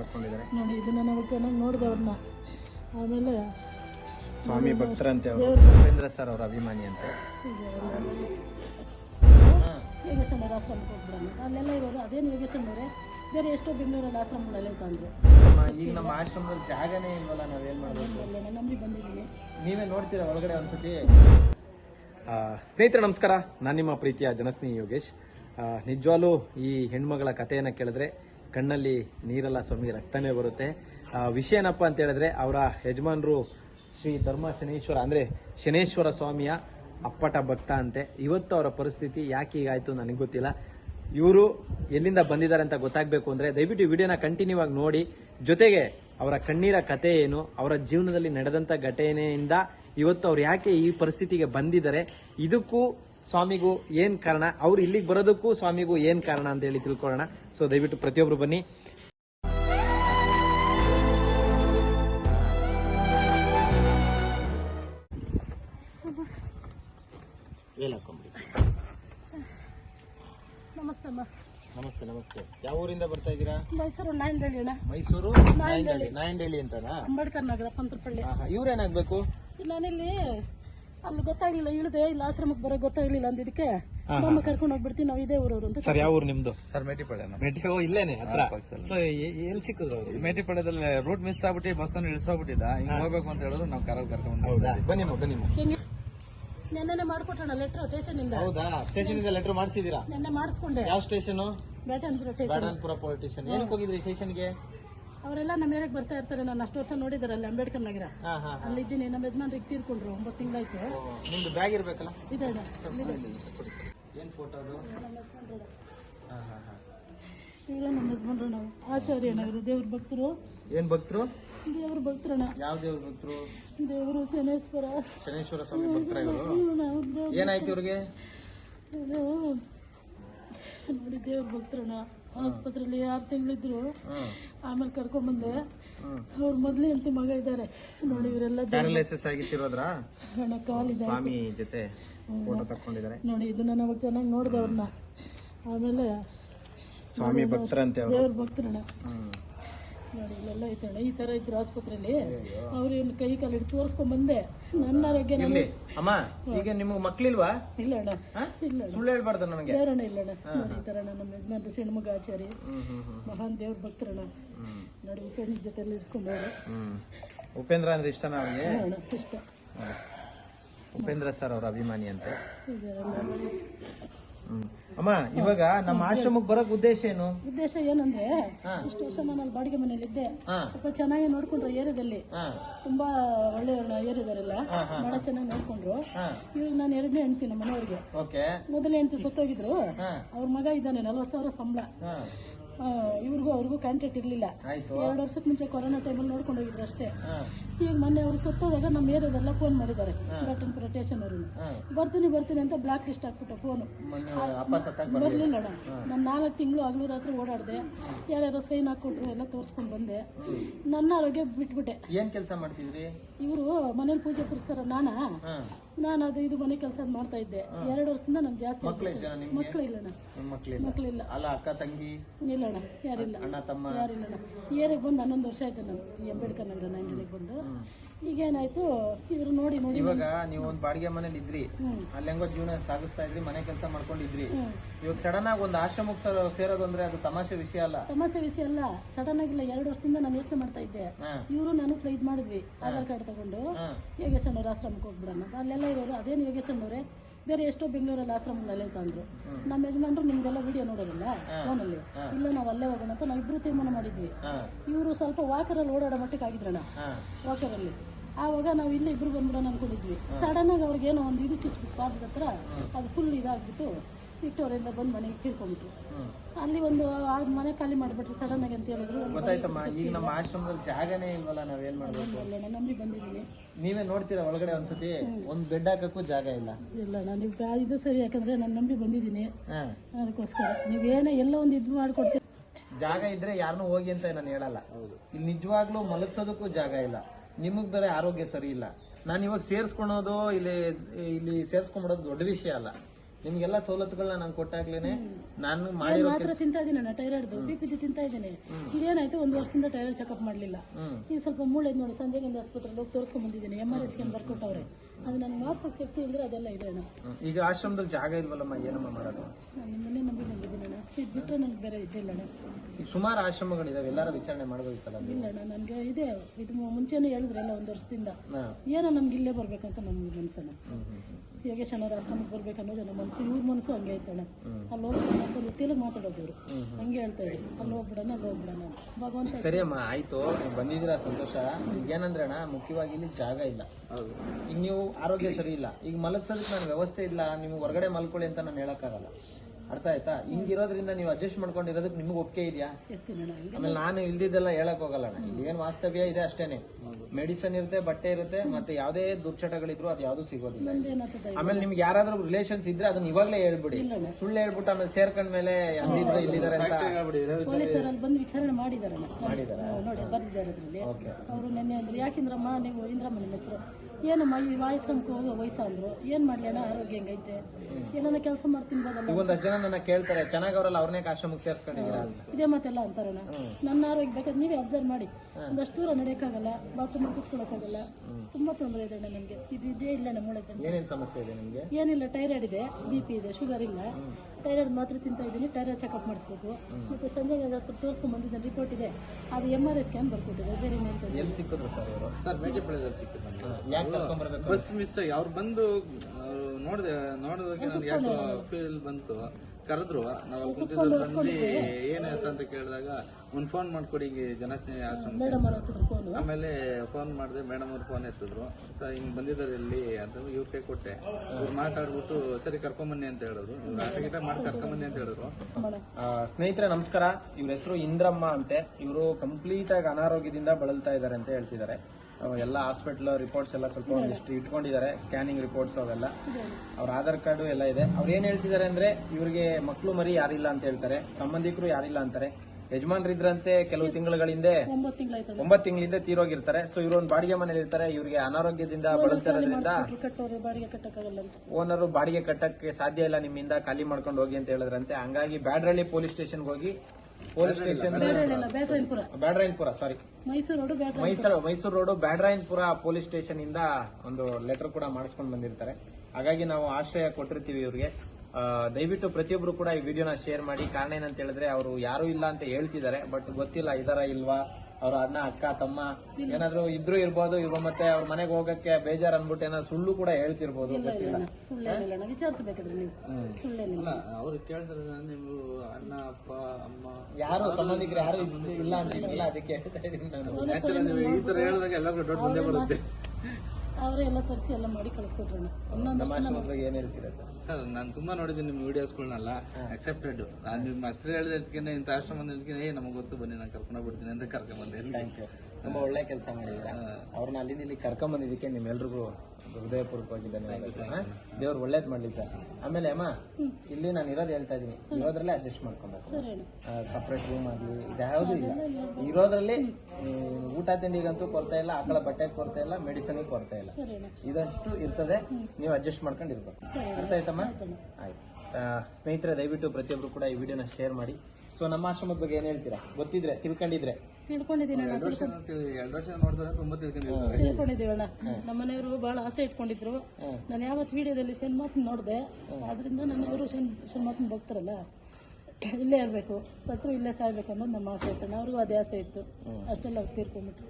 ತಕೊಂಡಿದ್ದಾರೆ ನೋಡಿ ಇದನ್ನ ನಾವು ಚೆನ್ನಾಗಿ ನೋಡಿದೆ ಅವ್ರನ್ನ. ಆಮೇಲೆ ಸ್ವಾಮಿ ಭಕ್ತರಂತೆ ಅವರು. ಉಪೇಂದ್ರ ಸರ್ ಅವರ ಅಭಿಮಾನಿ ಅಂತ. ಯೋಗೇಶಣ್ಣವ್ರ ಆಶ್ರಮಕ್ಕೆ ಹೋಗ್ಬಿಡೋಣ. ಅಲ್ಲೆಲ್ಲ ಇರೋದು ಅದೇನು ಯೋಗೇಶಣ್ಣವರೇ ಬೇರೆ ಎಷ್ಟೋ ಬೆಂಗಳೂರಲ್ಲಿ ಆಶ್ರಮಗಳಲ್ಲಿ ತಂದ್ರು ಈಗ ನಮ್ಮ ಆಶ್ರಮದಲ್ಲಿ ಜಾಗನೇ ಇಲ್ವಲ್ಲ ನಾವೇನು ಮಾಡ್ಬೇಕು? ನಂಬಿ ಬಂದಿದ್ದೀನಿ. ನೀವೇ ನೋಡ್ತೀರಾ ಒಳಗಡೆ ಒಂದ್ಸತಿ? ಸ್ನೇಹಿತರೆ ನಮಸ್ಕಾರ. ನಾನು ನಿಮ್ಮ ಪ್ರೀತಿಯ ಜನಸ್ನೇಹಿ ಯೋಗೇಶ್. ನಿಜವಾಲು ನಿಜವಾಗ್ಲೂ ಈ ಹೆಣ್ಮಗಳ ಕಥೆಯನ್ನು ಕೇಳಿದ್ರೆ ಕಣ್ಣಲ್ಲಿ ನೀರಲ್ಲ ಸ್ವಾಮಿ ರಕ್ತನೇ ಬರುತ್ತೆ. ವಿಷಯ ಏನಪ್ಪ ಅಂತ ಹೇಳಿದ್ರೆ ಅವರ ಯಜಮಾನರು ಶ್ರೀ ಧರ್ಮ ಶನೇಶ್ವರ, ಅಂದ್ರೆ ಶನೇಶ್ವರ ಸ್ವಾಮಿಯ ಅಪ್ಪಟ ಭಕ್ತ ಅಂತೆ. ಇವತ್ತು ಅವರ ಪರಿಸ್ಥಿತಿ ಯಾಕೆ ಹೀಗಾಯ್ತು ನನಗೆ ಗೊತ್ತಿಲ್ಲ. ಇವರು ಎಲ್ಲಿಂದ ಬಂದಿದ್ದಾರೆ ಅಂತ ಗೊತ್ತಾಗಬೇಕು ಅಂದ್ರೆ ದಯವಿಟ್ಟು ವಿಡಿಯೋನ ಕಂಟಿನ್ಯೂ ಆಗಿ ನೋಡಿ. ಜೊತೆಗೆ ಅವರ ಕಣ್ಣೀರ ಕತೆ ಏನು, ಅವರ ಜೀವನದಲ್ಲಿ ನಡೆದಂತ ಘಟನೆಯಿಂದ ಇವತ್ತು ಅವ್ರು ಯಾಕೆ ಈ ಪರಿಸ್ಥಿತಿಗೆ ಬಂದಿದ್ದಾರೆ, ಇದಕ್ಕೂ ಸ್ವಾಮಿಗೂ ಏನ್ ಕಾರಣ? ಅವ್ರು ಇಲ್ಲಿಗೆ ಬರೋದಕ್ಕೂ ಸ್ವಾಮಿಗೂ ಏನ್ ಕಾರಣ ಅಂತ ಹೇಳಿ ತಿಳ್ಕೊಳ್ಳೋಣ. ಸೊ ದಯವಿಟ್ಟು ಪ್ರತಿಯೊಬ್ರು ಬನ್ನಿ. ನಮಸ್ತೆ ಅಮ್ಮ. ನಮಸ್ತೆ ನಮಸ್ತೆ. ಯಾವ ಊರಿಂದ ಬರ್ತಾ ಇದ್ದೀರಾ? ಮೈಸೂರು ನಾಯಂಡಳ್ಳಿ ಅಣ್ಣ. ಮೈಸೂರು ನಾಯಂಡಳ್ಳಿ ನಾಯಂಡಳ್ಳಿ ಅಂತನಾ? ಅಂಬೇಡ್ಕರ್ ನಗರ ಪಂತ್ರಪಳ್ಳಿ. ಇವ್ರೇನಾಗ್ಬೇಕು? ನಾನಿಲ್ಲಿ ಅಲ್ಲಿ ಗೊತ್ತಾಗ್ಲಿಲ್ಲ ಇಳಿದೆ ಇಲ್ಲ ಆಶ್ರಮಕ್ಕೆ ಬರೋ ಗೊತ್ತಾಗ್ಲಿಲ್ಲ ಅಂದಿದ್ದಕ್ಕೆ ನಮ್ಮ ಕರ್ಕೊಂಡು ಹೋಗ್ಬಿಡ್ತೀವಿ ನಾವು ಇದೇ ಊರವ್ರು ಅಂತ ಸರ್ ಯಾವ ಊರು ನಿಮ್ದು? ಸರ್ ಮೇಟಿಪಾಳ್ಯ ಮೇಟಿ ಇಲ್ಲೇನೆ ಹತ್ರ. ಸೊ ಎಲ್ಲಿ ಸಿಕ್ಕಿದ್ರು ಅವ್ರು? ಮೇಟಿಪಾಳ್ಯದಲ್ಲಿ ರೂಟ್ ಮಿಸ್ ಆಗ್ಬಿಟ್ಟು ಬಸ್ನ ಇಳಿಸೋಗ್ಬಿಟ್ಟಿದ್ದ. ಹಿಂಗ್ ಹೋಗ್ಬೇಕು ಅಂತ ಹೇಳಿದ್ರು ನಾವು ಕಾರಲ್ಲಿ ಕರ್ಕೊಂಡು ಬನ್ನಿ ಬನ್ನಿ ನೆನ್ನೆ ಮಾಡ್ಕೊಟ್ಟಣ ಲೆಟ್ರ್ ಸ್ಟೇಷನ್ ಇಂದ ಹೌದಾ? ಸ್ಟೇಷನ್ ಇಂದ ಲೆಟರ್ ಮಾಡಿಸಿದೀರಾ? ನೆನ್ನೆ ಮಾಡಿಸ್ಕೊಂಡೆ. ಯಾವ station? Betanpura station. Byatanpura police station. ಏನಕ್ಕೆ ಹೋಗಿದ್ರಿ ಸ್ಟೇಷನ್ಗೆ? ಅವರೆಲ್ಲ ನಮ್ಮ ಏರಿಯಾಗೆ ಬರ್ತಾ ಇರ್ತಾರೆ. ನಾನು ಅಷ್ಟು ವರ್ಷ ನೋಡಿದಾರಲ್ಲ ಅಂಬೇಡ್ಕರ್ ನಗರ. ಅಲ್ಲಿ ಇದ್ದೀನಿ ನಮ್ಮ ಯಜಮಾನ್ರಿಗೆ ತೀರ್ಕೊಂಡ್ರು ಒಂಬತ್ತು ತಿಂಗಳಾಯ್ತು ನಿಮ್ದು ಬ್ಯಾಗ್ ಇರ್ಬೇಕಲ್ಲ? ಇದೆ ಏನು ಫೋಟೋ ಅದು? ಹಾ ಹಾ ಹಾ. ನಮ್ಮ ಯಜಮಾನ್ರು ನಾವು ಆಚಾರ್ಯ ನಗರ ದೇವ್ರ ಭಕ್ತರು? ಏನ್ ಭಕ್ತರು? ದೇವ್ರ ಭಕ್ತರಣ್ಣ ಯಾವ ದೇವ್ರ ಭಕ್ತರು? ದೇವರು ಶನೇಶ್ವರ. ಶನೇಶ್ವರ ಸ್ವಾಮಿ ಭಕ್ತರ ಇವರು? ಇವ್ರು ಏನಾಯ್ತು ಇವ್ರಿಗೆ? ನೋಡಿ ದೇವ್ರ ಭಕ್ತರಣ ಆಸ್ಪತ್ರೆಯಲ್ಲಿ ಆರು ತಿಂಗಳಿದ್ರು. ಆಮೇಲೆ ಕರ್ಕೊಂಡ್ ಬಂದೆ. ಅವ್ರ ಮೊದ್ಲು ಎಂತ ಮಗ ಇದ್ದಾರೆ ನೋಡಿ ಇವರೆಲ್ಲ ಪ್ಯಾರಲೈಸಿಸ್ ಆಗಿತ್ತಿರೋದ್ರ ಹಣ ಕಾಲಿದೆ ಸ್ವಾಮಿ ಜೊತೆ ಫೋಟೋ ತಕೊಂಡಿದ್ದಾರೆ ನೋಡಿ ಇದನ್ನ ನಾವು ಚೆನ್ನಾಗಿ ನೋಡಿದೆ ಅವ್ರನ್ನ ಆಮೇಲೆ ಸ್ವಾಮಿ ಭಕ್ತರಂತೆ ದೇವ್ರ ಭಕ್ತರಣ್ಣ. ನೋಡಿ ಇಲ್ಲೆಲ್ಲ ಐತೆ ಈ ತರ ಇದ್ರು ಆಸ್ಪತ್ರೆಯಲ್ಲಿ ಅವ್ರು ಇವ್ನ ಕೈ ಕಾಲು ಹಿಡಿದು ತೋರಿಸ್ಕೊಂಡ್ ಬಂದೆ. ನನ್ನ ಆರೋಗ್ಯ ಅಮ್ಮ ಈಗ ನಿಮ್ಗೆ ಮಕ್ಳಿಲ್ವಾ? ಇಲ್ಲ ಅಣ್ಣ. ಹಾ? ಇಲ್ಲ ಅಣ್ಣ. ಸುಳ್ಳು ಹೇಳ್ಬಾರ್ದು ನನಗೆ. ದೇವರಣ್ಣ ಇಲ್ಲ ಅಣ್ಣ. ನೋಡಿ ಈ ತರ ನಮ್ಮ ಯಜಮಾನ್ರು ಸೆಣ್ಮಗ ಆಚಾರಿ ಮಹಾನ್ ದೇವ್ರ ಭಕ್ತರಣ್ಣ. ನೋಡಿ ಉಪೇಂದ್ರ ಜೊತೆ ಇರ್ಸ್ಕೊಂಡವ್ರು ಹ್ಮ್. ಉಪೇಂದ್ರ ಅಂದ್ರೆ ಇಷ್ಟನಾ ಅವ್ರಿಗೆ ಅಣ್ಣ ಇಷ್ಟ. ಉಪೇಂದ್ರ ಸರ್ ಅವ್ರ ಅಭಿಮಾನಿ ಅಂತ ಅಮ್ಮ ಇವಾಗ ನಮ್ಮ ಆಶ್ರಮಕ್ಕೆ ಬರೋಕ್ ಉದ್ದೇಶ ಏನು? ಉದ್ದೇಶ ಏನಂದ್ರೆ. ಇಷ್ಟು ವರ್ಷ ನಾನು ಅಲ್ಲಿ ಬಾಡಿಗೆ ಮನೇಲಿ ಇದ್ದೆ ಸ್ವಲ್ಪ ಚೆನ್ನಾಗಿ ನೋಡ್ಕೊಂಡ್ರು ಏರಿಯಾದಲ್ಲಿ. ತುಂಬಾ ಒಳ್ಳೆ ಹಾ, ಬಹಳ ಚೆನ್ನಾಗಿ ನೋಡ್ಕೊಂಡ್ರು. ಇವಾಗ ನಾನು ಎರಡನೇ ಹೆಣ್ತಿ ನಮ್ಮ ಮನೆಯವ್ರಿಗೆ. ಮೊದಲೇ ಹೆಣ್ತಿ ಸತ್ತೋಗಿದ್ರು. ಅವ್ರ ಮಗ ಇದ್ದಾನೆ ನಲ್ವತ್ತು ಸಾವಿರ ಸಂಬಳ. ಇವ್ರಿಗೂ ಅವ್ರಿಗೂ ಕಾಂಟ್ಯಾಕ್ಟ್ ಇರ್ಲಿಲ್ಲ. ಎರಡು ವರ್ಷಕ್ಕೆ ಮುಂಚೆ ಕೊರೋನಾ ಟೈಮಲ್ಲಿ ನೋಡ್ಕೊಂಡು ಹೋಗಿದ್ರು ಅಷ್ಟೇ. ಈಗ ಮೊನ್ನೆ ಅವ್ರು ಸತ್ತೋದಾಗ ನಮ್ಮ ಏರಿಯಾದೆಲ್ಲ ಫೋನ್ ಮಾಡಿದ್ದಾರೆ. ಬಟನ್ ಪ್ರೊಟೇಷನ್ ಅವರು. ಬರ್ತೀನಿ ಬರ್ತೀನಿ ಅಂತ ಬ್ಲಾಕ್ ಲಿಸ್ಟ್ ಹಾಕ್ಬಿಟ್ಟೆ ಫೋನು ಬರಲಿಲ್ಲ ಅಣ್ಣ ನಾನು ನಾಲ್ಕು ತಿಂಗಳು ಹಗಲು ರಾತ್ರಿ ಓಡಾಡಿದೆ. ಯಾರ್ಯಾರೋ ಸೈನ್ ಹಾಕ್ಕೊಟ್ರು ಎಲ್ಲ ತೋರಿಸ್ಕೊಂಡು ಬಂದೆ. ನನ್ನ ಆರೋಗ್ಯ ಬಿಟ್ಬಿಟ್ಟೆ. ಏನ್ ಕೆಲಸ ಮಾಡ್ತಿದ್ರಿ? ಇವರು ಮನೇಲಿ ಪೂಜೆ ಪುರಸ್ಕಾರ ನಾನ? ನಾನು ಅದು ಇದು ಮನೆ ಕೆಲಸ ಮಾಡ್ತಾ ಇದ್ದೆ. ಎರಡು ವರ್ಷದಿಂದ ನಾನು ಜಾಸ್ತಿ ಮಕ್ಕಳಿಲ್ಲ ಮಕ್ಕಳಿಲ್ಲ ಅಲ್ಲ ಅಕ್ಕ ತಂಗಿ? ಇಲ್ಲ ಅಣ್ಣ ಯಾರಿಲ್ಲ. ಅಣ್ಣ ತಮ್ಮ? ಯಾರಿಲ್ಲ ಏರಿಗೆ ಬಂದು ಹನ್ನೊಂದು ವರ್ಷ ಆಯ್ತು ನಾನು ಅಂಬೇಡ್ಕರ್ ನಗರ ನಂಗಿಲಿಗೆ ಬಂದು. ಈಗ ಏನಾಯ್ತು ಇವರು ನೋಡಿ ನೋಡಿ ಇವಾಗ ನೀವು ಒಂದ್ ಬಾಡಿಗೆ ಮನೇಲಿ ಇದ್ರಿ ಅಲ್ಲೆಂಗೋ ಅಲ್ಲಿ ಹೆಂಗೋ ಜೀವನ ಸಾಗಿಸ್ತಾ ಇದ್ರಿ ಮನೆ ಕೆಲಸ ಮಾಡ್ಕೊಂಡಿದ್ರಿ. ಇವಾಗ ಸಡನ್ ಆಗಿ ಒಂದು ಆಶ್ರಮಕ್ಕೆ ಸೇರೋದಂದ್ರೆ ಸೇರೋದು ಅಂದ್ರೆ ಅದು ತಮಾಷೆ ವಿಷಯ ಅಲ್ಲ. ತಮಾಷೆ ವಿಷಯ ಅಲ್ಲ. ಸಡನ್ ಆಗಿಲ್ಲ ಎರಡು ವರ್ಷದಿಂದ ನಾನು ಯೋಚನೆ ಮಾಡ್ತಾ ಇದ್ದೆ. ಇವರು ನಾನು ಫ್ಲೈಟ್ ಮಾಡಿದ್ವಿ. ಆಧಾರ್ ಕಾರ್ಡ್ ತಗೊಂಡು. ಯೋಗೇಶ್ವರ ಆಶ್ರಮಕ್ಕೆ ಹೋಗ್ಬಿಡೋಣ. ಅಲ್ಲೆಲ್ಲ ಇರೋರು ಅದೇನು ಯೋಗೇಶಣ್ಣವ್ರೆ ಬೇರೆ ಎಷ್ಟೋ ಬೆಂಗಳೂರಲ್ಲಿ ಆಶ್ರಮದಲ್ಲಿ ತಂದ್ರು ನಮ್ಮ ಯಜಮಾನ್ರು ನಿಮ್ದೆಲ್ಲ ವಿಡಿಯೋ ನೋಡೋದಿಲ್ಲ ಫೋನಲ್ಲಿ ಇಲ್ಲ ನಾವು ಅಲ್ಲೇ ಹೋಗೋಣ ಅಂತ ನಾವು ಇಬ್ರು ತೀರ್ಮಾನ ಮಾಡಿದ್ವಿ. ಇವರು ಸ್ವಲ್ಪ ವಾಕರಲ್ಲಿ ಓಡಾಡೋ ಮಟ್ಟಕ್ಕೆ ಆಗಿದ್ರಣ ವಾಕರಲ್ಲಿ ಆವಾಗ ನಾವು ಇಲ್ಲಿ ಇಬ್ರು ಬಂದ್ಬಿಡೋಣ ಅನ್ಕೊಂಡಿದ್ವಿ. ಸಡನ್ ಆಗಿ ಅವ್ರಿಗೆ ಏನೋ ಒಂದು ಇದು ಚುಚ್ಬಿಟ್ಟು ಪಾದದ ಹತ್ರ ಅದು ಫುಲ್ ಇದಾಗ್ಬಿಟ್ಟು ವಿಕ್ಟೋರಿಯಿಂದ ಬಂದು ಮನೆಗೆ ತೀರ್ಕೊಂಡ್ಬಿಟ್ರು ಹ್ಮ್. ಅಲ್ಲಿ ಒಂದು ಆ ಮನೆ ಖಾಲಿ ಮಾಡಿಬಿಟ್ರು ಸಡನ್ ಆಗಿ ಅಂತ ಹೇಳಿದ್ರು. ಗೊತ್ತಾಯ್ತಮ್ಮ ಈಗ ನಮ್ಮ ಆಶ್ರಮದಲ್ಲಿ ಜಾಗನೇ ಇಲ್ವಲ್ಲ ನಾವೇನ್ ಮಾಡ್ಬೇಕು? ನಂಬಿ ಬಂದಿದ್ದೀನಿ. ನೀವೇ ನೋಡ್ತೀರಾ ಒಳಗಡೆ ಒಂದ್ಸತಿ? ಒಂದ್ ಬೆಡ್ ಹಾಕಕ್ಕೂ ಜಾಗ ಇಲ್ಲ. ಇಲ್ಲ ನಾನು ಇದು ಸರಿ ಯಾಕಂದ್ರೆ ನಾನು ನಂಬಿ ಬಂದಿದ್ದೀನಿ. ಅದಕ್ಕೋಸ್ಕರ. ಏನೇ ಎಲ್ಲ ಒಂದ್ ಇದು ಮಾಡ್ಕೊಡ್ತೀರಿ. ಜಾಗ ಇದ್ರೆ ಯಾರನ್ನೂ ಹೋಗಿ ಅಂತ ನಾನು ಹೇಳಲ್ಲ. ಇಲ್ಲಿ ನಿಜವಾಗ್ಲೂ ಮಲಗ್ಸೋದಕ್ಕೂ ಜಾಗ ಇಲ್ಲ. ನಿಮಗ್ ಬೇರೆ ಆರೋಗ್ಯ ಸರಿ ಇಲ್ಲ. ನಾನು ಇವಾಗ ಸೇರ್ಸ್ಕೊಳೋದು ಇಲ್ಲಿ ಇಲ್ಲಿ ಸೇರ್ಸ್ಕೊಂಡ್ಬಿಡೋದು ದೊಡ್ಡ ವಿಷಯ ಅಲ್ಲ. ನಿಮ್ಗೆಲ್ಲ ಸವಲತ್ತುಗಳನ್ನ ನಾನು ಕೊಟ್ಟಾಗ್ಲೇನೆ. ನಾನು ಮಾಡಿ ಮಾಡಿರೋ ಮಾತ್ರ ತಿಂತಾ ಇದ್ದೀನಿ ನಾನು ಟೈರಾಯ್ಡ್ ಬಿ ಪಿ ತಿಂತಾ ಇದ್ದೀನಿ. ಇದೇನಾಯ್ತು ಒಂದು ವರ್ಷದಿಂದ ಟೈರಾಯ್ಡ್ ಚೆಕಪ್ ಮಾಡಲಿಲ್ಲ. ಈಗ ಸ್ವಲ್ಪ ಮೂಳೆ ನೋಡಿ ಸಂಜೆ ಒಂದು ಆಸ್ಪತ್ರೆಗೆ ಹೋಗಿ ತೋರಿಸ್ಕೊಂಡ್ ಬಂದಿದ್ದೀನಿ ಎಂ ಆರ್ ಎಸ್ ಸ್ಕ್ಯಾನ್ ಬರ್ಕೊಟ್ಟವ್ರೆ. ಅದು ನನ್ನ ಮಾತ್ರ ಶಕ್ತಿ ಅಂದ್ರೆ ಅದೆಲ್ಲ ಇದೆ ಅಣ್ಣ. ಈಗ ಆಶ್ರಮದಲ್ಲಿ ಜಾಗ ಇಲ್ವಲ್ಲಮ್ಮ ಏನಮ್ಮ ಮಾಡೋದು? ನಾನು ನಿಮ್ಮನ್ನೇ ನಂಬಿ ನಂಬಿದ್ದೀನಿ ಅಣ್ಣ. ಇದು ಬಿಟ್ಟರೆ ನನಗೆ ಬೇರೆ ಇದಿಲ್ಲ ಅಣ್ಣ. ಈಗ ಸುಮಾರು ಆಶ್ರಮಗಳಿದಾವೆ ಎಲ್ಲಾರು ವಿಚಾರಣೆ ಮಾಡಬೇಕಲ್ಲ ಇಲ್ಲ ಅಣ್ಣ ನನಗೆ ಇದೆ. ಇದು ಮುಂಚೆನೇ ಹೇಳಿದ್ರಲ್ಲ ಒಂದು ವರ್ಷದಿಂದ. ಏನೋ ನಮ್ಗೆ ಇಲ್ಲೇ ಬರ್ಬೇಕಂತ ನಮ್ಗೆ ಮನ್ಸಣ್ಣ. ಯೋಗೇಶ್ ಅಣ್ಣವ್ರ ಆಶ್ರಮಕ್ಕೆ ಬರ್ಬೇಕನ್ನೋದು ನಮ್ಮ ಮನಸ್ಸು ಇವ್ರ ಮನಸ್ಸು ಹಂಗೆ ಐತಣ್ಣ. ಹ್ಮ್. ಅಲ್ಲಿ ಹೋಗ್ಬಿಡೋಣ ಅಂತ ಗೊತ್ತಿಲ್ಲ ಮಾತಾಡೋದು ಇವರು. ಹಂಗೆ ಹೇಳ್ತಾ ಇದ್ರು. ಅಲ್ಲಿ ಹೋಗ್ಬಿಡೋಣ ಅಲ್ಲಿ ಹೋಗ್ಬಿಡೋಣ. ಭಗವಂತ ಸರಿ ಅಮ್ಮ ಆಯ್ತು. ನೀವು ಬಂದಿದ್ದೀರಾ ಸಂತೋಷ? ಈಗ ಏನಂದ್ರೆ ಅಣ್ಣ ಮುಖ್ಯವಾಗಿ ಇಲ್ಲಿ ಜಾಗ ಇಲ್ಲ. ಹೌದು. ಈಗ ನೀವು ಆರೋಗ್ಯ ಸರಿ ಇಲ್ಲ. ಈಗ ಮಲಗ್ಸೋದಕ್ಕೆ ನಾನು ವ್ಯವಸ್ಥೆ ಇಲ್ಲ. ನೀವು ಹೊರಗಡೆ ಮಲ್ಕೊಳ್ಳಿ ಅಂತ ನಾನು ಹೇಳಕ್ಕಾಗಲ್ಲ. ಅರ್ಥ ಆಯ್ತಾ? ಹಿಂಗಿರೋದ್ರಿಂದ ನೀವು ಅಡ್ಜಸ್ಟ್ ಮಾಡ್ಕೊಂಡಿರೋದಕ್ಕೆ ನಿಮ್ಗೆ ಒಪ್ಪಿಗೆ ಇದೆಯಾ? ಆಮೇಲೆ ನಾನು ಇಲ್ದಿದ್ದೆಲ್ಲ ಹೇಳಕ್ ಹೋಗಲ್ಲ ಇಲ್ಲಿ ಏನ್ ವಾಸ್ತವ್ಯ ಇದೆ ಅಷ್ಟೇನೆ. ಮೆಡಿಸನ್ ಇರುತ್ತೆ ಬಟ್ಟೆ ಇರುತ್ತೆ ಮತ್ತೆ ಯಾವ್ದೇ ದುರ್ಚಟಗಳಿದ್ರು ಅದು ಯಾವ್ದು ಸಿಗೋದಿಲ್ಲ. ಆಮೇಲೆ ನಿಮ್ಗೆ ಯಾರಾದ್ರೂ ರಿಲೇಷನ್ಸ್ ಇದ್ರೆ ಅದನ್ನ ಇವಾಗ್ಲೇ ಹೇಳ್ಬಿಡಿ. ಸುಳ್ಳು ಹೇಳ್ಬಿಟ್ಟು ಆಮೇಲೆ ಸೇರ್ಕೊಂಡ್ಮೇಲೆ ಅಲ್ಲಿದ್ರು ಇಲ್ಲಿದ್ದಾರೆ ಅಂತ ಬಂದು ವಿಚಾರಣೆ ಮಾಡಿದಾರಣ್ಣ ಮಾಡಿದಾರ? ನೋಡಿ ಬರ್ದಿದ್ದಾರೆ ಅದ್ರಲ್ಲಿ ಅವರು ನೆನ್ನೆ ಅಂದ್ರೆ ಯಾಕಿಂದ್ರಮ್ಮ ನೀವು ಇಂದ್ರಮ್ಮನ ಹೆಸರು? ಏನಮ್ಮ ಈ ವಾಯಸ್ಕೊಂಡ್ಕೊ ಹೋಗೋ ವಯಸ್ಸಂದ್ರು ಏನ್ ಮಾಡ್ಲಿ ಅಣ್ಣ? ಆರೋಗ್ಯ ಹೆಂಗೈತೆ? ಏನಾನ ಕೆಲಸ ಮಾಡ್ತೀನಿ ಒಂದಷ್ಟು ಜನ ನನ್ನ ಕೇಳ್ತಾರೆ. ಚೆನ್ನಾಗಿ ಅವರಲ್ಲ ಅವ್ರನ್ನೇ ಆಶ್ರಮಕ್ಕೆ ಸೇರ್ಸ್ಕೊಂಡಿದ್ದೀರಾ ಅಂತ. ಇದೇ ಮಾತೆಲ್ಲ ಅಂತಾರಣ್ಣ ನನ್ನ ಆರೋಗ್ಯ ಬೇಕಾದ್ರೆ ನೀವೇ ಅಬ್ಸರ್ವ್ ಮಾಡಿ. ಒಂದಷ್ಟು ದೂರ ನಡೆಯಕ್ಕಾಗಲ್ಲ ಬಾತ್ರೂಮ್ ಕೂತ್ಕೊಳ್ಳೋಕ್ಕಾಗಲ್ಲ ತುಂಬಾ ತೊಂದರೆ ಇದೆ ಅಣ್ಣ ನನಗೆ ಇದು ಇದೇ ಇಲ್ಲ ನಮ್ಮ ಮೂಳೆ ಏನೇನು ಏನೇನ್ ಸಮಸ್ಯೆ ಇದೆ ನಿಮಗೆ? ಏನಿಲ್ಲ ಟೈರಾಯ್ಡ್ ಇದೆ ಬಿ ಪಿ ಇದೆ ಶುಗರ್ ಇಲ್ಲ. ಟೈರಾಯ್ಡ್ ಮಾತ್ರ ತಿಂತಾ ಇದ್ದೀನಿ ಟೈರಾಯ್ಡ್ ಚೆಕಪ್ ಮಾಡಿಸ್ಬೇಕು. ಮತ್ತೆ ಸಂಜೆ ಹತ್ರ ತೋರಿಸ್ಕೊಂಡ್ ಬಂದಿದ್ದ ರಿಪೋರ್ಟ್ ಇದೆ. ಅದು ಎಂ ಆರ್ ಐ ಸ್ಕ್ಯಾನ್ ಬರ್ಕೊಟ್ಟಿದೆ ಬೇರೆ ಎಲ್ಲಿ ಸಿಕ್ಕಿದ್ರು ಸರ್ ನಮಗೆ. ಯಾಕೆ ಕರ್ಕೊಂಡ್ಬರ್ಬೇಕು ಬಸ್ ಮಿಸ್ ಆಗಿ ಅವ್ರು ಬಂದು ನೋಡಿದೆ ನೋಡೋದಕ್ಕೆ ನನಗೆ ಯಾಕೋ ಫೀಲ್ ಬಂತು. ಕರೆದ್ರು ನಾವು ಅಲ್ಲಿ ಕುಂತಿದ್ದು ಬಂದು ಏನಾಯ್ತು ಅಂತ ಕೇಳಿದಾಗ ಒಂದು ಫೋನ್ ಮಾಡ್ಕೊಡಿ ಹಿಂಗೆ ಜನಸ್ನೇಹಿ ಆಶ್ರಮ ಮೇಡಮ್ ಅವ್ರ ಹತ್ರ ಫೋನು ಆಮೇಲೆ ಫೋನ್ ಮಾಡಿದೆ ಮೇಡಮ್ ಅವ್ರು ಫೋನ್ ಎತ್ತಿದ್ರು. ಸರ್ ಹಿಂಗ್ ಬಂದಿದ್ದಾರೆ ಇಲ್ಲಿ ಅಂತ ಯು ಕೆ ಕೊಟ್ಟೆ. ಇವ್ರು ಮಾತಾಡ್ಬಿಟ್ಟು ಸರಿ ಕರ್ಕೊಂಬನ್ನಿ ಅಂತ ಹೇಳಿದ್ರು. ಇವ್ರು ಆಟ ಗೀಟ ಮಾಡಿ ಕರ್ಕೊಂಬನ್ನಿ ಅಂತ ಹೇಳಿದ್ರು. ಆ, ಸ್ನೇಹಿತರೆ ನಮಸ್ಕಾರ. ಇವ್ರ ಹೆಸರು ಇಂದ್ರಮ್ಮ ಅಂತೆ. ಇವರು ಕಂಪ್ಲೀಟ್ ಆಗಿ ಅನಾರೋಗ್ಯದಿಂದ ಬಳಲ್ತಾ ಇದ್ದಾರೆ ಅಂತ ಹೇಳ್ತಿದ್ದಾರೆ. ಆ, ಎಲ್ಲ ಹಾಸ್ಪಿಟಲ್ ರಿಪೋರ್ಟ್ಸ್ ಎಲ್ಲ ಸ್ವಲ್ಪ ಒಂದಿಷ್ಟು ಇಟ್ಕೊಂಡಿದ್ದಾರೆ. ಸ್ಕ್ಯಾನಿಂಗ್ ರಿಪೋರ್ಟ್ಸ್ ಅವೆಲ್ಲ. ಅವ್ರ ಆಧಾರ್ ಕಾರ್ಡ್ ಎಲ್ಲ ಇದೆ. ಅವ್ರು ಏನ್ ಹೇಳ್ತಿದ್ದಾರೆ ಅಂದ್ರೆ ಇವ್ರಿಗೆ ಮಕ್ಕಳು ಮರಿ ಯಾರಿಲ್ಲ ಅಂತ ಹೇಳ್ತಾರೆ. ಸಂಬಂಧಿಕರು ಯಾರಿಲ್ಲ ಅಂತಾರೆ. ಯಜಮಾನ್ರಿದ್ರಂತೆ ಕೆಲವು ತಿಂಗಳುಗಳ ಹಿಂದೆ ಒಂಬತ್ತು ತಿಂಗಳಾಯ್ತು ಒಂಬತ್ತು ತಿಂಗಳಿಂದ ತೀರೋಗಿರ್ತಾರೆ. ಸೊ ಇವರು ಒಂದು ಬಾಡಿಗೆ ಮನೇಲಿ ಇರ್ತಾರೆ ಇವರಿಗೆ ಅನಾರೋಗ್ಯದಿಂದ ಬಳಸ್ತಾರೋದ್ರಿಂದ ಓನರ್ ಕಟ್ಟೋರು ಬಾಡಿಗೆ ಕಟ್ಟಕ್ಕಾಗಲ್ಲ ಅಂತ. ಓನರು ಬಾಡಿಗೆ ಕಟ್ಟಕ್ಕೆ ಸಾಧ್ಯ ಇಲ್ಲ ನಿಮ್ಮಿಂದ ಖಾಲಿ ಮಾಡ್ಕೊಂಡು ಹೋಗಿ ಅಂತ ಹೇಳಿದ್ರಂತೆ. ಹಂಗಾಗಿ ಬ್ಯಾಡ್ರಳ್ಳಿ ಪೊಲೀಸ್ ಸ್ಟೇಷನ್ಗೆ ಹೋಗಿ police station Byatarayanapura. Sorry Mysore Mysore Mysore road Byatarayanapura police station ಇಂದ ಒಂದು ಲೆಟರ್ ಕೂಡ ಮಾಡಿಸ್ಕೊಂಡು ಬಂದಿರ್ತಾರೆ. ಹಾಗಾಗಿ ನಾವು ಆಶ್ರಯ ಕೊಟ್ಟಿರ್ತೀವಿ ಇವ್ರಿಗೆ. ದಯವಿಟ್ಟು ಪ್ರತಿಯೊಬ್ರು ಕೂಡ ಈ ವಿಡಿಯೋನ ಶೇರ್ ಮಾಡಿ. ಕಾರಣ ಏನಂತ ಹೇಳಿದ್ರೆ ಅವರು ಯಾರು ಇಲ್ಲ ಅಂತ ಹೇಳ್ತಿದ್ದಾರೆ ಬಟ್ ಗೊತ್ತಿಲ್ಲ ಇದರ ಇಲ್ವಾ? ಅವ್ರ ಅಣ್ಣ ಅಕ್ಕ ತಮ್ಮ ಏನಾದ್ರು ಇದ್ರು ಇರ್ಬೋದು ಇವ ಮತ್ತೆ ಅವ್ರ ಮನೆಗೆ ಹೋಗಕ್ಕೆ ಬೇಜಾರ್ ಅನ್ಬಿಟ್ಟು ಏನಾದ್ರು ಸುಳ್ಳು ಕೂಡ ಹೇಳ್ತಿರ್ಬೋದು ಗೊತ್ತಿಲ್ಲ. ಅಣ್ಣ ವಿಚಾರಿಸಬೇಕಾದ್ರೆ ನೀವು. ಸುಳ್ಳೇನಿಲ್ಲ ಅಲ್ಲ ಅವ್ರು ಕೇಳ್ತಾರೆ ನೀವು ಅಣ್ಣ ಅಪ್ಪ ಅಮ್ಮ. ಯಾರು ಸಂಬಂಧಿಕರು ಯಾರು ಇಲ್ಲ ಅಂತ ಅದಕ್ಕೆ ಹೇಳ್ತಾ ಇದ್ದೀನಿ ನಾನು. ಈ ತರ ಹೇಳಿದಾಗ ಎಲ್ಲರೂ ಡೌಟ್ ಮುಂದೆ ಬರುತ್ತೆ. ಅವರೇ ಎಲ್ಲ ತರಿಸಿ ಎಲ್ಲ ಮಾಡಿ ಕಳಿಸ್ಕೊಟ್ರಣ್ಣ ಇನ್ನೊಂದು ಬಗ್ಗೆ ಹೇಳ್ತೀರಾ ಸರ್? ಸರ್ ನಾನು ತುಂಬಾ ನೋಡಿದ್ದೀನಿ ನಿಮ್ಮ ವಿಡಿಯೋಸ್ಗಳನ್ನೆಲ್ಲ ಅಕ್ಸೆಪ್ಟೆಡ್ ನಾನು ನಿಮ್ಮ ಹೆಸರು ಹೇಳಿದಕ್ಕೆ ಇಂಥ ಆಶ್ರಮ ಏ ನಮಗೆ ಗೊತ್ತು ಬನ್ನಿ ನಾನು ಕರ್ಕೊಂಡು ಬಿಡ್ತೀನಿ ಅಂತ ಕರ್ಕೊಂಡ್ ಬಂದೆ ಥ್ಯಾಂಕ್ ಯು ತುಂಬಾ ಒಳ್ಳೆ ಕೆಲಸ ಮಾಡಿದ್ದೀರಾ. ಅವ್ರನ್ನ ಅಲ್ಲಿಂದ ಇಲ್ಲಿ ಕರ್ಕೊಂಡ್ ಬಂದಿದ್ದಕ್ಕೆ ನಿಮ್ಮೆಲ್ರಿಗೂ ಹೃದಯಪೂರ್ವಕವಾಗಿ ಧನ್ಯವಾದ? ದೇವ್ರು ಒಳ್ಳೇದ್ ಮಾಡ್ಲಿ ಸರ್ ಆಮೇಲೆ ಅಮ್ಮ ಇಲ್ಲಿ ನಾನು ಇರೋದು ಹೇಳ್ತಾ ಇದೀನಿ. ಇರೋದ್ರಲ್ಲೇ ಅಡ್ಜಸ್ಟ್ ಮಾಡ್ಕೊಬೇಕು. ಸಪ್ರೇಟ್ ರೂಮ್ ಆಗಲಿ ಇದ್ಯಾವುದೂ ಇಲ್ಲ. ಇರೋದ್ರಲ್ಲಿ ಊಟ ತಿಂಡಿಗಂತೂ ಕೊರತೆ ಇಲ್ಲ ಆಕಳ ಬಟ್ಟೆ ಕೊರತೆ ಇಲ್ಲ ಮೆಡಿಸನ್ ಕೊರತೆ ಇಲ್ಲ. ಇದಷ್ಟು ಇರ್ತದೆ. ನೀವು ಅಡ್ಜಸ್ಟ್ ಮಾಡ್ಕೊಂಡು ಇರ್ಬೇಕು ಅರ್ಥ ಆಯ್ತಮ್ಮ? ಆಯ್ತು. ಸ್ನೇಹಿತರೆ ದಯವಿಟ್ಟು ಪ್ರತಿಯೊಬ್ರು ಕೂಡ ಈ ವಿಡಿಯೋನ ಶೇರ್ ಮಾಡಿ. ಸೊ ನಮ್ಮ ಆಶ್ರಮದ ಬಗ್ಗೆ ಏನ್ ಹೇಳ್ತೀರಾ? ಗೊತ್ತಿದ್ರೆ ತಿಳ್ಕೊಂಡಿದ್ರೆ. ತಿಳ್ಕೊಂಡಿದ್ದೀನಿ ಅಣ್ಣ ಎರಡು ವರ್ಷ ಎರಡು ವರ್ಷ ನೋಡಿದ್ರೆ ತುಂಬಾ ತಿಳ್ಕೊಂಡಿರ್ತಾರೆ ತಿಳ್ಕೊಂಡಿದ್ದೀವಿ ಅಣ್ಣ ನಮ್ಮ ಮನೆಯವರು ಬಹಳ ಆಸೆ ಇಟ್ಕೊಂಡಿದ್ರು. ನಾನು ಯಾವತ್ತು ವಿಡಿಯೋದಲ್ಲಿ ಶನ್ಮಾತ್ ನೋಡಿದೆ ಆದ್ರಿಂದ ನನ್ನವರು ಶನ್ ಶನ್ಮಾತ್ನ ಭಕ್ತರಲ್ಲ ಇಲ್ಲೇ ಇರಬೇಕು ಸತ್ರು ಇಲ್ಲೇ ಸಾಯ್ಬೇಕು ಅನ್ನೋದು ನಮ್ಮ ಆಸೆ ಇತ್ತು. ಅವ್ರಿಗೂ ಅದೇ ಆಸೆ ಇತ್ತು. ಅಷ್ಟೆಲ್ಲ ಅವ್ರು ತೀರ್ಕೊಂಡ್ಬಿಟ್ರು.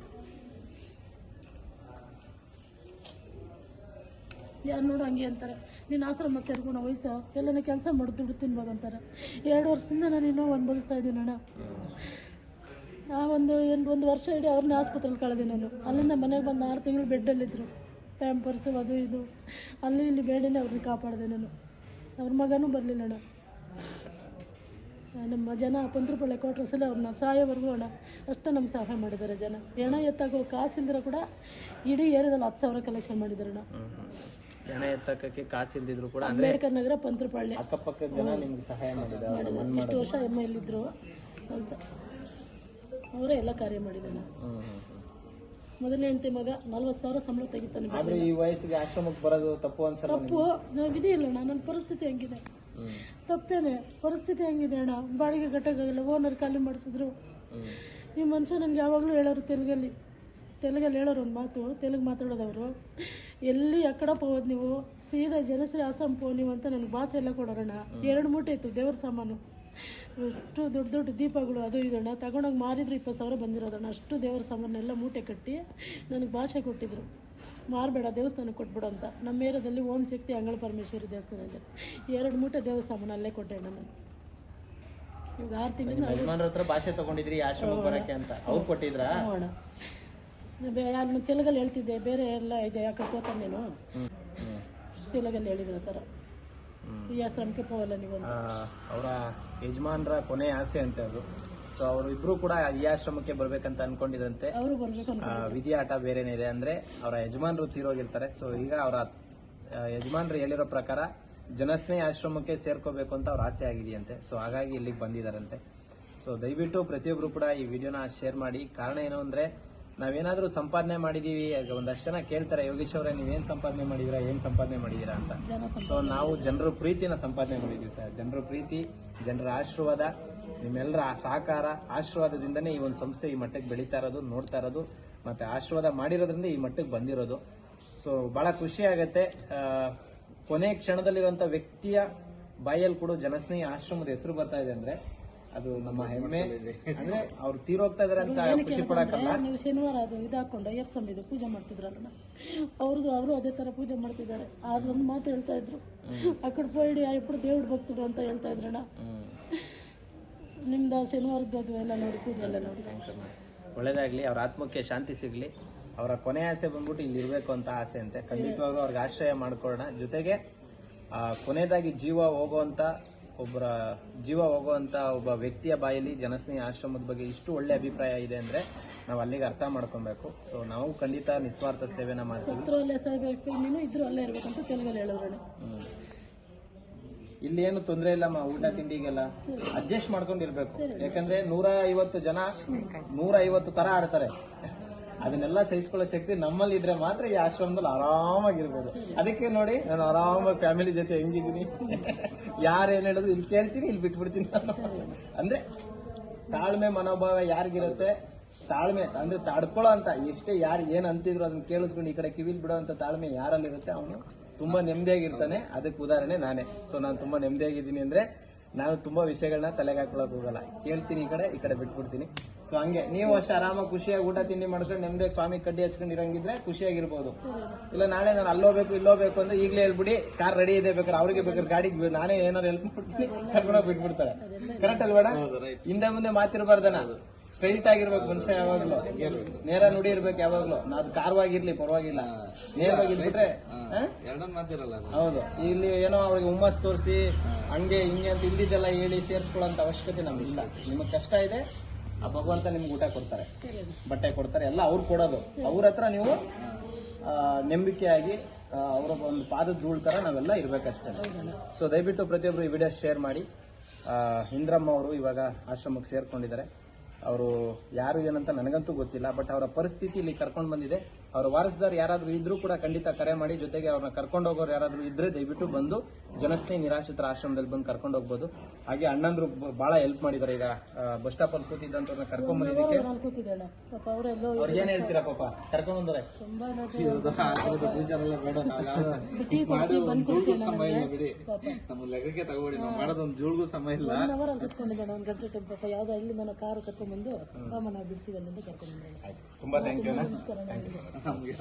ಯಾರು ನೋಡು ಹಂಗೆ ಅಂತಾರೆ. ನೀನು ಆಶ್ರಮ ಸೇರ್ಕೊಂಡು ವಯಸ್ಸು ಎಲ್ಲನೂ ಕೆಲಸ ಮಾಡಿ ದುಡ್ಡು ತಿನ್ಬೋದು ಅಂತಾರೆ. ಎರಡು ವರ್ಷದಿಂದ ನಾನು ಇನ್ನೂ ಅನುಭವಿಸ್ತಾ ಇದ್ದೀನಿ ಅಣ್ಣ ಆ ಒಂದು ಎಂಟು ಒಂದು ವರ್ಷ ಇಡೀ ಅವ್ರನ್ನ ಆಸ್ಪತ್ರೆಲಿ ಕಳೆದೆ ನಾನು. ಅಲ್ಲಿಂದ ಮನೆಗೆ ಬಂದು ಆರು ತಿಂಗಳು ಬೆಡ್ಡಲ್ಲಿದ್ದರು ಪ್ಯಾಂಪರ್ಸು ಅದು ಇದು. ಅಲ್ಲಿ ಇಲ್ಲಿ ಬೇಡನೇ ಅವ್ರನ್ನ ಕಾಪಾಡಿದೆ ನಾನು. ಅವ್ರ ಮಗನೂ ಬರಲಿಲ್ಲ ಅಣ್ಣ. ನಮ್ಮ ಜನ ಪಂತ್ರಪಳ್ಳಿ ಕ್ವಾರ್ಟರ್ಸಲ್ಲಿ ಅವ್ರನ್ನ ಸಾಯೋವರೆಗೂ ಅಣ್ಣ ಅಷ್ಟು ನಮ್ಮ ಸಹಾಯ ಮಾಡಿದ್ದಾರೆ ಜನ. ಹೆಣ ಎತ್ತಾಗೋ ಕಾಸಿಲ್ದ್ರೆ ಕೂಡ ಇಡೀ ಏರಿಯಾದಲ್ಲಿ ಹತ್ತು ಸಾವಿರ ಕಲೆಕ್ಷನ್ ಮಾಡಿದ್ದಾರೆ ಅಣ್ಣ. ಹೆಣ ಕಾಸು ಇಲ್ದಿದ್ರು ಕೂಡ ಅಂಬೇಡ್ಕರ್ ನಗರ ಪಂತ್ರಪಳ್ಳಿ. ಅಕ್ಕಪಕ್ಕದ ಜನ ನಿಮ್ಗೆ ಸಹಾಯ ಮಾಡಿದ್ದಾರೆ ಇಷ್ಟು ವರ್ಷ ಎಂ ಎಲ್ ಇದ್ರು ಅಂತ. ಅವರೇ ಎಲ್ಲ ಕಾರ್ಯ ಹ್ಮ್ ಮೊದಲನೇ ಹೆಂಡತಿ ಮಗ ನಲ್ವತ್ತು ಸಾವಿರ ಸಂಬಳ ತೆಗಿತಾನೆ ಆದ್ರೂ ಈ ವಯಸ್ಸಿಗೆ ಆಶ್ರಮಕ್ಕೆ ಬರೋದು ತಪ್ಪು ಅನ್ಸಲ್ಲ ತಪ್ಪು. ನಾವು ವಿಧಿ ಇಲ್ಲ ಅಣ್ಣ ನನ್ನ ಪರಿಸ್ಥಿತಿ ಹೆಂಗಿದೆ. ತಪ್ಪೇನೆ ಪರಿಸ್ಥಿತಿ ಹೆಂಗಿದೆ ಅಣ್ಣ. ಬಾಡಿಗೆ ಕಟ್ಟೋಕ್ಕಾಗಲ್ಲ ಓನರ್ ಖಾಲಿ ಮಾಡಿಸಿದ್ರು. ಈ ಮನುಷ್ಯ ನನ್ಗೆ ಯಾವಾಗಲೂ ಹೇಳೋರು ತೆಲುಗಲ್ಲಿ. ತೆಲುಗಲ್ಲಿ ಹೇಳೋರು ಒಂದು ಮಾತು ತೆಲುಗು ಮಾತಾಡೋದವರು. ಎಲ್ಲಿ ಎಕ್ಕಡಪ್ಪ ಹೋದ್ ನೀವು ಸೀದಾ ಜನಶ್ರೀ ಆಸಂಪು ಪೋ ನೀವು ಅಂತ ನನಗೆ ಭಾಷೆ ಎಲ್ಲ ಕೊಡೋರಣ್ಣ. ಎರಡು ಮೂಟೆ ಇತ್ತು ದೇವ್ರ ಸಾಮಾನು. ಅಷ್ಟು ದೊಡ್ಡ ದೊಡ್ಡ ದೀಪಗಳು ಅದು ಇದಣ್ಣ ತಗೊಂಡೋಗಿ ಮಾರಿದ್ರು ಇಪ್ಪತ್ತು ಸಾವಿರ ಬಂದಿರೋದಣ್ಣ ಅಷ್ಟು ದೇವ್ರ ಸಾಮಾನೆಲ್ಲ ಮೂಟೆ ಕಟ್ಟಿ ನನಗೆ ಭಾಷೆ ಕೊಟ್ಟಿದ್ರು. ಮಾರಬೇಡ ದೇವಸ್ಥಾನಕ್ಕೆ ಕೊಟ್ಬಿಡು ಅಂತ. ನಮ್ಮ ಏರಿಯಾದಲ್ಲಿ ಓಂ ಶಕ್ತಿ ಅಂಗಳ ಪರಮೇಶ್ವರಿ ದೇವಸ್ಥಾನ ಇದೆ ಎರಡು ಮೂಟೆ ದೇವ್ರ ಸಾಮಾನು ಅಲ್ಲೇ ಕೊಟ್ಟೆ ಅಣ್ಣ ನಾನು. ಇವಾಗ ಆರು ತಿಂಗಳು ಹತ್ರ ಭಾಷೆ ತಗೊಂಡಿದ್ರಿ ಆಶ್ರಮಕ್ಕೆ ಬರಕ್ಕೆ ಅಂತ. ಅವ್ರು ಕೊಟ್ಟಿದ್ರಾ? ನಾನು ತೆಲುಗಲ್ಲಿ ಹೇಳ್ತಿದ್ದೆ ಬೇರೆ ಎಲ್ಲ ಇದೆ ಯಾಕೆ ನೀನು ತೆಲುಗಲ್ಲಿ ಹೇಳಿದ್ರು ಆ ಥರ ಈ ಆಶ್ರಮಕ್ಕೆ ನೀವು ಅವರ ಯಜಮಾನ್ರ ಕೊನೆ ಆಸೆ ಅಂತ ಅದು. ಸೊ ಅವರು ಇಬ್ರು ಕೂಡ ಈ ಆಶ್ರಮಕ್ಕೆ ಬರ್ಬೇಕಂತ ಅನ್ಕೊಂಡಿದಂತೆ ಅವರು ಬರ್ಬೇಕು ವಿಧಿ ಆಟ ಬೇರೆನೇ ಇದೆ ಅಂದ್ರೆ ಅವರ ಯಜಮಾನ್ರು ತೀರೋಗಿರ್ತಾರೆ. ಸೊ ಈಗ ಅವರ ಯಜಮಾನ್ರು ಹೇಳಿರೋ ಪ್ರಕಾರ ಜನಸ್ನೇಹಿ ಆಶ್ರಮಕ್ಕೆ ಸೇರ್ಕೋಬೇಕು ಅಂತ ಅವ್ರ ಆಸೆ ಆಗಿದೆಯಂತೆ. ಸೊ ಹಾಗಾಗಿ ಇಲ್ಲಿಗೆ ಬಂದಿದಾರಂತೆ. ಸೊ ದಯವಿಟ್ಟು ಪ್ರತಿಯೊಬ್ರು ಕೂಡ ಈ ವಿಡಿಯೋನ ಶೇರ್ ಮಾಡಿ. ಕಾರಣ ಏನು ಅಂದ್ರೆ ನಾವೇನಾದ್ರೂ ಸಂಪಾದನೆ ಮಾಡಿದೀವಿ ಒಂದಷ್ಟು ಜನ ಕೇಳ್ತಾರೆ ಯೋಗೇಶ್ ಅವರೇ ನೀವೇನ್ ಸಂಪಾದನೆ ಮಾಡಿದೀರಾ ಏನ್ ಸಂಪಾದನೆ ಮಾಡಿದೀರಾ ಅಂತ. ಸೊ ನಾವು ಜನರ ಪ್ರೀತಿನ ಸಂಪಾದನೆ ಮಾಡಿದೀವಿ ಸರ್. ಜನರ ಪ್ರೀತಿ ಜನರ ಆಶೀರ್ವಾದ ನಿಮ್ಮೆಲ್ಲರ ಆ ಸಹಕಾರ ಆಶೀರ್ವಾದದಿಂದನೇ ಈ ಒಂದು ಸಂಸ್ಥೆ ಈ ಮಟ್ಟಕ್ಕೆ ಬೆಳೀತಾ ಇರೋದು ನೋಡ್ತಾ ಇರೋದು ಮತ್ತೆ ಆಶೀರ್ವಾದ ಮಾಡಿರೋದ್ರಿಂದ ಈ ಮಟ್ಟಕ್ಕೆ ಬಂದಿರೋದು. ಸೊ ಬಹಳ ಖುಷಿ ಆಗತ್ತೆ. ಕೊನೆ ಕ್ಷಣದಲ್ಲಿರುವಂತ ವ್ಯಕ್ತಿಯ ಬಾಯಲ್ಲಿ ಕೂಡ ಜನಸ್ನೇಹಿ ಆಶ್ರಮದ ಹೆಸರು ಬರ್ತಾ ಇದೆ ಅಂದ್ರೆ ಅದು ನಮ್ಮ ಹೆಮ್ಮೆ. ಅಂದ್ರೆ ಅವ್ರು ತೀರೋಗ್ತಾ ಇದಾರೆ ಅಂತ ಖುಷಿ ಪಡಕ್ಕಲ್ಲ. ನೀವು ಶನಿವಾರ ಅದು ಇದಾಕೊಂಡು ಅಯ್ಯಪ್ಪ ಇದು ಪೂಜೆ ಮಾಡ್ತಿದ್ರಲ್ಲ ಅವ್ರದ್ದು ಅವರು ಅದೇ ತರ ಪೂಜೆ ಮಾಡ್ತಿದ್ದಾರೆ. ಅದೊಂದು ಮಾತು ಹೇಳ್ತಾ ಇದ್ರು. ಅಕ್ಕಡ ಪೋಯಿಡಿ ಇಬ್ಬರು ದೇವ್ರ ಭಕ್ತರು ಅಂತ ಹೇಳ್ತಾ ಇದ್ರಣ್ಣ. ನಿಮ್ದು ಶನಿವಾರದ್ದು ಅದು ಎಲ್ಲ ನೋಡಿ ಪೂಜೆ ಎಲ್ಲ ನೋಡಿ. ಒಳ್ಳೇದಾಗ್ಲಿ ಅವ್ರ ಆತ್ಮಕ್ಕೆ ಶಾಂತಿ ಸಿಗ್ಲಿ. ಅವರ ಕೊನೆ ಆಸೆ ಬಂದ್ಬಿಟ್ಟು ಇಲ್ಲಿ ಇರಬೇಕು ಅಂತ ಆಸೆ ಅಂತೆ. ಖಂಡಿತವಾಗ್ಲೂ ಅವ್ರಿಗೆ ಆಶ್ರಯ ಮಾಡ್ಕೊಳ್ಳೋಣ. ಜೊತೆಗೆ ಕೊನೆಯದಾಗಿ ಜೀವ ಹೋಗುವಂತ ಒಬ್ಬರ ಜೀವ ಹೋಗುವಂತ ಒಬ್ಬ ವ್ಯಕ್ತಿಯ ಬಾಯಲ್ಲಿ ಜನಸ್ನೇಹಿ ಆಶ್ರಮದ ಬಗ್ಗೆ ಇಷ್ಟು ಒಳ್ಳೆ ಅಭಿಪ್ರಾಯ ಇದೆ ಅಂದ್ರೆ ನಾವು ಅಲ್ಲಿಗೆ ಅರ್ಥ ಮಾಡ್ಕೊಬೇಕು. ಸೊ ನಾವು ಖಂಡಿತ ನಿಸ್ವಾರ್ಥ ಸೇವೆನ ಮಾಡ್ತೀವಿ. ಇಲ್ಲಿ ಏನು ತೊಂದರೆ ಇಲ್ಲಮ್ಮ ಊಟ ತಿಂಡಿಗೆಲ್ಲ ಅಡ್ಜಸ್ಟ್ ಮಾಡ್ಕೊಂಡಿರ್ಬೇಕು. ಯಾಕಂದ್ರೆ ನೂರ ಐವತ್ತು ಜನ ನೂರ ಐವತ್ತು ತರ ಆಡ್ತಾರೆ. ಅದನ್ನೆಲ್ಲ ಸಹಿಸ್ಕೊಳ್ಳೋ ಶಕ್ತಿ ನಮ್ಮಲ್ಲಿ ಇದ್ರೆ ಮಾತ್ರ ಈ ಆಶ್ರಮದಲ್ಲಿ ಆರಾಮಾಗಿರ್ಬೋದು. ಅದಕ್ಕೆ ನೋಡಿ ನಾನು ಆರಾಮಾಗಿ ಫ್ಯಾಮಿಲಿ ಜೊತೆ ಹೆಂಗಿದ್ದೀನಿ? ಯಾರು ಏನ್ ಹೇಳಿದ್ರು ಇಲ್ಲಿ ಕೇಳ್ತೀನಿ ಇಲ್ಲಿ ಬಿಟ್ಬಿಡ್ತೀನಿ ನಾನು. ಅಂದ್ರೆ ತಾಳ್ಮೆ ಮನೋಭಾವ ಯಾರಿಗಿರುತ್ತೆ? ತಾಳ್ಮೆ ಅಂದ್ರೆ ತಡ್ಕೊಳ್ಳೋ ಅಂತ ಎಷ್ಟೇ ಯಾರು ಏನ್ ಅಂತಿದ್ರು ಅದನ್ನ ಕೇಳಿಸ್ಕೊಂಡು ಈ ಕಡೆ ಕಿವಿಲ್ ಬಿಡೋ ಅಂತ ತಾಳ್ಮೆ ಯಾರಲ್ಲಿರುತ್ತೆ? ಅವನು ತುಂಬಾ ನೆಮ್ಮದಿಯಾಗಿರ್ತಾನೆ. ಅದಕ್ಕೆ ಉದಾಹರಣೆ ನಾನೇ. ಸೊ ನಾನು ತುಂಬಾ ನೆಮ್ಮದಿಯಾಗಿದ್ದೀನಿ ಅಂದ್ರೆ ನಾನು ತುಂಬಾ ವಿಷಯಗಳನ್ನ ತಲೆಗೆ ಹಾಕೊಳಕ್ ಹೋಗಲ್ಲ. ಕೇಳ್ತೀನಿ ಈ ಕಡೆ ಈ ಕಡೆ ಬಿಟ್ಬಿಡ್ತೀನಿ. ಸೊ ಹಂಗೆ ನೀವು ಅಷ್ಟೇ ಆರಾಮಾಗಿ ಖುಷಿಯಾಗಿ ಊಟ ತಿಂಡಿ ಮಾಡ್ಕೊಂಡು ನೆಮ್ಮದಿ ಸ್ವಾಮಿ ಕಡ್ಡಿ ಹಚ್ಕೊಂಡು ಇರಂಗಿದ್ರೆ ಖುಷಿಯಾಗಿರ್ಬೋದು. ಇಲ್ಲ ನಾಳೆ ನಾನು ಅಲ್ಲೋಬೇಕು ಇಲ್ಲೋಬೇಕು ಅಂದ್ರೆ ಈಗಲೇ ಹೇಳ್ಬಿಡಿ ಕಾರ್ ರೆಡಿ ಇದೆ ಬೇಕಾದ್ರೆ ಅವ್ರಿಗೆ ಬೇಕಾದ್ರೆ ಗಾಡಿಗೆ ನಾನೇ ಏನಾರು ಹೆಲ್ಪ್ ಮಾಡ್ತೀನಿ ಕರ್ಕೊಂಡೋಗಿ ಬಿಟ್ಬಿಡ್ತಾರೆ. ಕರೆಕ್ಟ್ ಅಲ್ಬೇಡ ಹಿಂದೆ ಮುಂದೆ ಮಾತಿರ್ಬಾರ್ದನ ಸ್ಟ್ರೈಟ್ ಆಗಿರ್ಬೇಕು ಮನುಷ್ಯ ಯಾವಾಗ್ಲೂ. ನೇರ ನುಡಿ ಇರ್ಬೇಕು ಯಾವಾಗ್ಲೂ. ನಾವ್ ಕಾರ್ವಾಗಿರ್ಲಿ ಪರವಾಗಿಲ್ಲ. ನೇರವಾಗಿ ಇದ್ಬಿಟ್ರೆ ಹಾ? ಎರಡನ್ನ ಮಾತಿರಲ್ಲ ಹೌದು. ಇಲ್ಲಿ ಏನೋ ಅವ್ರಿಗೆ ಹುಮ್ಮಸ್ ತೋರಿಸಿ ಹಂಗೆ ಹಿಂಗೆ ಅಂತ ಇಲ್ಲಿದ್ದೆಲ್ಲ ಹೇಳಿ ಸೇರಿಸ್ಕೊಳ್ಳೋಂತ ಅವಶ್ಯಕತೆ ನಮ್ಗೆ ಇಲ್ಲ. ನಿಮಗೆ ಕಷ್ಟ ಇದೆ ಆ ಭಗವಂತ ನಿಮ್ಗೆ ಊಟ ಕೊಡ್ತಾರೆ. ಬಟ್ಟೆ ಕೊಡ್ತಾರೆ ಎಲ್ಲ ಅವ್ರು ಕೊಡೋದು. ಅವ್ರ ಹತ್ರ ನೀವು ನಂಬಿಕೆ ಆಗಿ ಅವರ ಒಂದು ಪಾದದ ಧೂಳ್ ತರ ನಾವೆಲ್ಲ ಇರ್ಬೇಕಷ್ಟೇ. ಸೊ ದಯವಿಟ್ಟು ಪ್ರತಿಯೊಬ್ರು ಈ ವಿಡಿಯೋ ಶೇರ್ ಮಾಡಿ. ಇಂದ್ರಮ್ಮ ಅವರು ಇವಾಗ ಆಶ್ರಮಕ್ಕೆ ಸೇರ್ಕೊಂಡಿದ್ದಾರೆ. ಅವರು ಯಾರು ಏನಂತ ನನಗಂತೂ ಗೊತ್ತಿಲ್ಲ ಬಟ್ ಅವರ ಪರಿಸ್ಥಿತಿ ಇಲ್ಲಿ ಕರ್ಕೊಂಡು ಬಂದಿದೆ. ಅವರ ವಾರಸದಾರ್ ಯಾರಾದ್ರೂ ಇದ್ರೂ ಕೂಡ ಖಂಡಿತ ಕರೆ ಮಾಡಿ ಜೊತೆಗೆ ಅವ್ರನ್ನ ಕರ್ಕೊಂಡು ಹೋಗೋರು ಯಾರಾದ್ರೂ ಇದ್ರೆ ದಯವಿಟ್ಟು ಬಂದು ಜನಸ್ನೇಹಿ ನಿರಾಶ್ರಿತರ ಆಶ್ರಮದಲ್ಲಿ ಬಂದು ಕರ್ಕೊಂಡು ಹೋಗ್ಬೋದು. ಹಾಗೆ ಅಣ್ಣಂದ್ರು ಬ- ಬಹಳ ಹೆಲ್ಪ್ ಮಾಡಿದ್ದಾರೆ ಈಗ ಬಸ್ ಸ್ಟಾಪ್ ಅಲ್ಲಿ ಕೂತಿದ್ದಂತ ಕರ್ಕೊಂಡ್ ಬಂದಿದ್ದಕ್ಕೆ. ಅವ್ರಿಗೆ ಏನ್ ಹೇಳ್ತೀರಾ ಪಾಪ? ಕರ್ಕೊಂಡ್ ಬಂದ್ರೆ ನಾವು ಟೀ ಕೊಡಿಸಿ ಸಮಯ ಇಲ್ಲ ಬಿಡಿ. ನಮ್ಮ ಲೆಕ್ಕಕ್ಕೆ ತಗೋಬಿಡಿ ನಾವು ಮಾಡೋದೊಂದು ಜೂಳ್ಗೂ ಸಮಯ ಇಲ್ಲ. ಒನ್ ಅವರ್ ಅಲ್ಲಿ ಒಂದು ಗಂಟೆ ಟೈಮ್ ಪಾಪ. ಯಾವುದೋ ಇಲ್ಲಿ ನನ್ನ ಕಾರು ಕರ್ಕೊಂಡ್ಬಂದು ಅಮ್ಮ ನಾವು ಬಿಡ್ತೀವಿ ಅಲ್ಲಿಂದ ಕರ್ಕೊಂಡ್ಬಂದೆ ತುಂಬಾ ಥ್ಯಾಂಕ್ ಯು ನಮಸ್ಕಾರ. ನಮ್ಗೆ